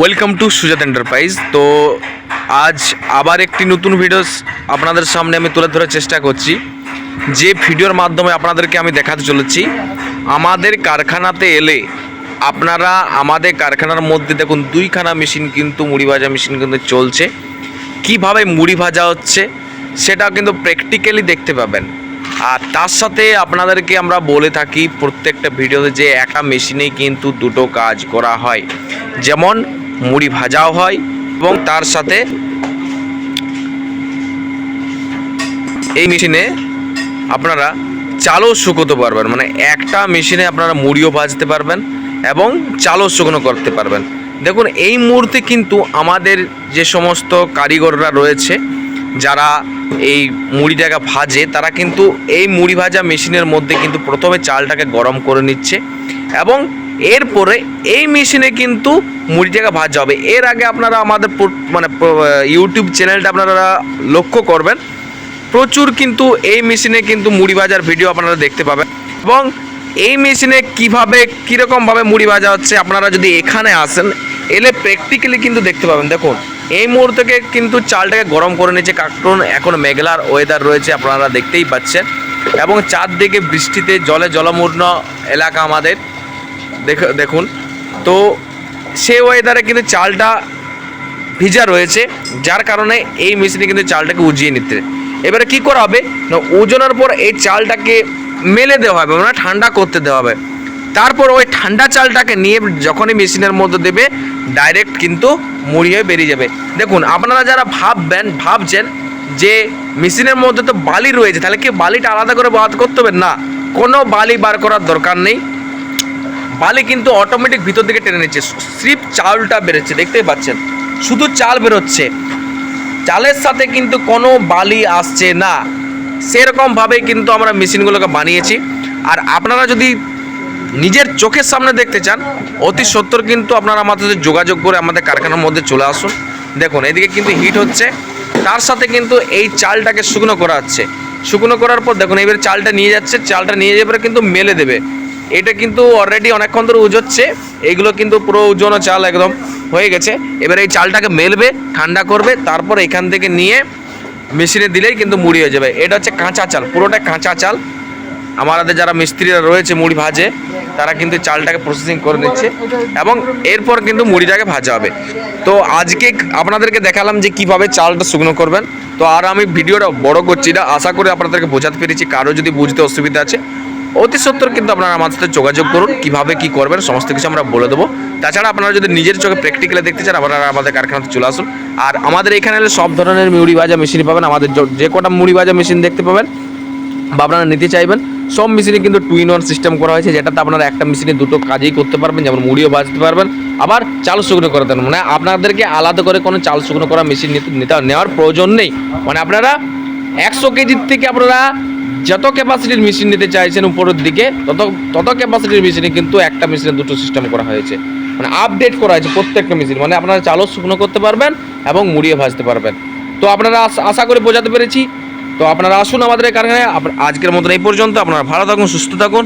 Welcome to সুজাত enterprise তো আজ আবার একটি নতুন ভিডিও আপনাদের সামনে আমি তুলে ধরার চেষ্টা করছি। যে ভিডিওর মাধ্যমে আপনাদেরকে আমি দেখাতে চলেছি, আমাদের কারখানাতে এলে আপনারা আমাদের কারখানার মধ্যে দেখুন, দুইখানা মেশিন কিন্তু, মুড়ি ভাজা মেশিন কিন্তু চলছে। কীভাবে মুড়ি ভাজা হচ্ছে সেটা কিন্তু প্র্যাকটিক্যালি দেখতে পাবেন। আর তার সাথে আপনাদেরকে আমরা বলে থাকি, প্রত্যেকটা ভিডিওতে যে একা মেশিনেই কিন্তু দুটো কাজ করা হয়। যেমন মুড়ি ভাজাও হয় এবং তার সাথে এই মেশিনে আপনারা চালও শুকোতে পারবেন। মানে একটা মেশিনে আপনারা মুড়িও ভাজতে পারবেন এবং চালও শুকনো করতে পারবেন। দেখুন, এই মুহূর্তে কিন্তু আমাদের যে সমস্ত কারিগররা রয়েছে, যারা এই মুড়িটাকে ভাজে, তারা কিন্তু এই মুড়ি ভাজা মেশিনের মধ্যে কিন্তু প্রথমে চালটাকে গরম করে নিচ্ছে এবং এরপরে এই মেশিনে কিন্তু মুড়িটাকে ভাজা হবে। এর আগে আপনারা আমাদের মানে ইউটিউব চ্যানেলটা আপনারা লক্ষ্য করবেন। প্রচুর কিন্তু এই মেশিনে কিন্তু মুড়ি ভাজার ভিডিও আপনারা দেখতে পাবেন। এবং এই মেশিনে কীভাবে, কীরকমভাবে মুড়ি ভাজা হচ্ছে আপনারা যদি এখানে আসেন, এলে প্র্যাকটিক্যালি কিন্তু দেখতে পাবেন। দেখুন, এই মুহূর্তে কিন্তু চালটাকে গরম করে নিয়েছে কারণ এখন মেঘলার ওয়েদার রয়েছে, আপনারা দেখতেই পাচ্ছেন। এবং চারদিকে বৃষ্টিতে জলে জলমূর্ণ এলাকা আমাদের। দেখুন। তো সে ওয়েদারে কিন্তু চালটা ভিজা রয়েছে, যার কারণে এই মেশিনে কিন্তু চালটাকে উজিয়ে নিতে। এবারে কি করা হবে? না ওজনের পর এই চালটাকে মেলে দেওয়া হবে মানে ঠান্ডা করতে দেওয়া হবে। তারপর ওই ঠান্ডা চালটাকে নিয়ে যখনই মেশিনের মধ্যে দেবে ডাইরেক্ট কিন্তু মুড়ি হয়ে বেরিয়ে যাবে। দেখুন, আপনারা যারা ভাববেন, ভাবছেন যে মেশিনের মধ্যে তো বালি রয়েছে, তাহলে কি বালিটা আলাদা করে বাদ করতে হবে? না, কোনো বালি বার করার দরকার নেই। বালি কিন্তু অটোমেটিক ভিতর দিকে টেনে নিচ্ছে। স্লিপ চালটা বেরোচ্ছে, দেখতেই পাচ্ছেন। শুধু চাল বেরোচ্ছে। চালের সাথে কিন্তু কোনো বালি আসছে না। সেরকমভাবেই কিন্তু আমরা মেশিনগুলোকে বানিয়েছি। আর আপনারা যদি নিজের চোখের সামনে দেখতে চান, অতি সত্তর কিন্তু আপনারা আমাদের সাথে যোগাযোগ করে আমাদের কারখানার মধ্যে চলে আসুন। দেখুন, এদিকে কিন্তু হিট হচ্ছে। তার সাথে কিন্তু এই চালটাকে শুকনো করা হচ্ছে। শুকনো করার পর দেখুন, এবার চালটা নিয়ে যাচ্ছে। চালটা নিয়ে যাওয়ার পরে কিন্তু মেলে দেবে। এটা কিন্তু অলরেডি অনেকক্ষণ ধরে উজোচ্ছে। এইগুলো কিন্তু পুরো উজনো চাল একদম হয়ে গেছে। এবার এই চালটাকে মেলবে, ঠান্ডা করবে, তারপর এখান থেকে নিয়ে মেশিনে দিলেই কিন্তু মুড়ি হয়ে যাবে। এটা হচ্ছে কাঁচা চাল পুরোটা কাঁচা চাল। আমাদের যারা মিস্ত্রিরা রয়েছে মুড়ি ভাজে, তারা কিন্তু চালটাকে প্রসেসিং করে নিচ্ছে এবং এরপর কিন্তু মুড়িটাকে ভাজা হবে। তো আজকে আপনাদেরকে দেখালাম যে কীভাবে চালটা শুকনো করবেন। তো আর আমি ভিডিওটা বড় করছি না, আশা করি আপনাদেরকে বোঝাতে পেরেছি, কারও যদি বুঝতে অসুবিধা আছে অতি সত্তর কিন্তু আপনারা আমার সাথে যোগাযোগ করুন, কীভাবে কি করবেন, সমস্ত কিছু আমরা বলে দেবো। তাছাড়া আপনারা যদি নিজের চোখে প্র্যাকটিক্যালি দেখতে চান, আপনারা আমাদের কারখানাতে চলে আসুন। আর আমাদের এখানে সব ধরনের মুড়ি ভাজা মেশিন পাবেন, আমাদের যে কটা মুড়ি ভাজা মেশিন দেখতে পাবেন, বা আপনারা নিতে চাইবেন, সব মেশিনে কিন্তু টু ইন ওয়ান সিস্টেম করা হয়েছে, যেটাতে আপনারা একটা মেশিনে দুটো কাজেই করতে পারবেন, যেমন মুড়িও ভাজতে পারবেন, আবার চাল শুকনো করে দেন। মানে আপনাদেরকে আলাদা করে কোনো চাল শুকনো করা মেশিন নেওয়ার প্রয়োজন নেই। মানে আপনারা একশো কেজির থেকে আপনারা যত ক্যাপাসিটির মেশিন নিতে চাইছেন উপরের দিকে, তত তত ক্যাপাসিটির মেশিনে কিন্তু একটা মেশিনে দুটো সিস্টেম করা হয়েছে। মানে আপডেট করা হয়েছে প্রত্যেকটা মেশিন মানে আপনারা চালও শুকনো করতে পারবেন এবং মুড়িয়ে ভাজতে পারবেন। তো আপনারা আশা করে বোঝাতে পেরেছি। তো আপনারা আসুন আমাদের কারখানায়। আজকের মতন এই পর্যন্ত। আপনারা ভালো থাকুন, সুস্থ থাকুন।